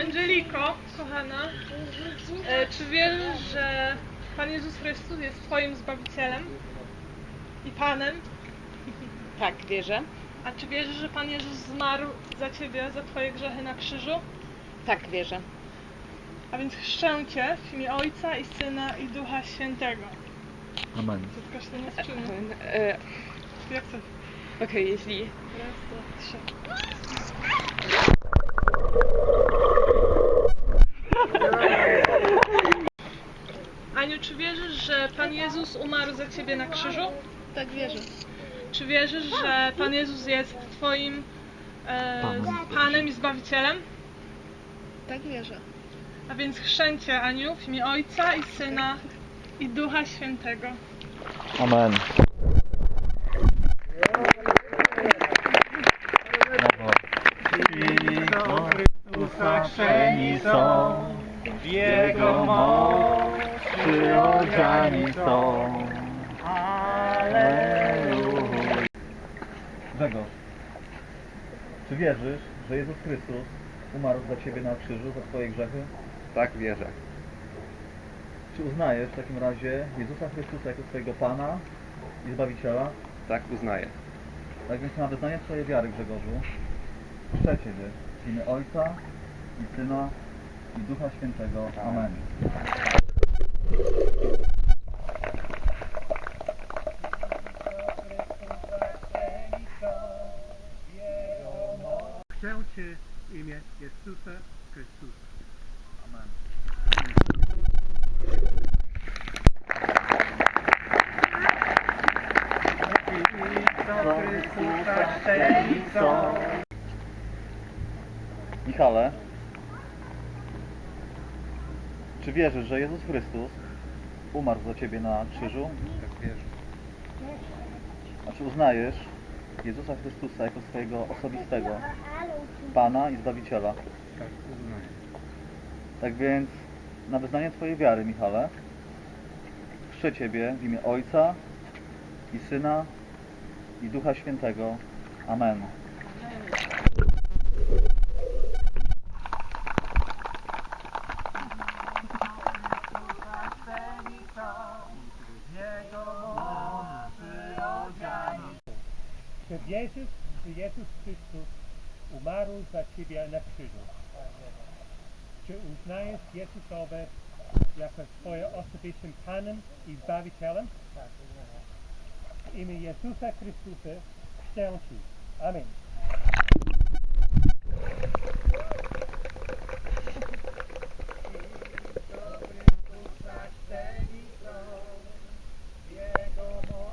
Angeliko, kochana, e, czy wierzysz, że Pan Jezus Chrystus jest Twoim Zbawicielem i Panem? Tak, wierzę. A czy wierzysz, że Pan Jezus zmarł za Ciebie, za Twoje grzechy na krzyżu? Tak, wierzę. A więc chrzczę Cię w imię Ojca i Syna i Ducha Świętego. Amen. To tylko się to nie skrzyny. E, Jak coś? Okej, jeśli Raz, dwa, trzy. Aniu, czy wierzysz, że Pan Jezus umarł za Ciebie na krzyżu? Tak wierzę. Czy wierzysz, że Pan Jezus jest Twoim e, Panem. Panem i Zbawicielem? Tak wierzę. A więc chrzęcie, Aniu, w imię Ojca i Syna i Ducha Świętego. Amen. Chrystusa chrzeni są, w Jego moc Przyodziani są. Alleluja. Grzegorz, czy wierzysz, że Jezus Chrystus umarł za Ciebie na krzyżu, za Twoje grzechy? Tak, wierzę. Czy uznajesz w takim razie Jezusa Chrystusa jako swojego Pana i Zbawiciela? Tak, uznaję. Tak więc na wyznanie Twojej wiary, Grzegorzu, chrzczę Ciebie w imię Ojca i Syna i Ducha Świętego. Amen. Chcę Cię w imię Jezusa Chrystusa. Amen. Michale, czy wierzysz, że Jezus Chrystus umarł za Ciebie na krzyżu? Tak, wierzę. A czy uznajesz Jezusa Chrystusa jako swojego osobistego Pana i Zbawiciela? Tak, uznaję. Tak więc na wyznanie Twojej wiary, Michale, chrzczę Ciebie w imię Ojca i Syna i Ducha Świętego. Amen. Wierzysz, że Jezus Chrystus umarł za Ciebie na krzyżu? Czy uznajesz Jezusowe jako swoim osobistym Panem i Zbawicielem? W imię Jezusa Chrystusa chrzczę Ci. Amen.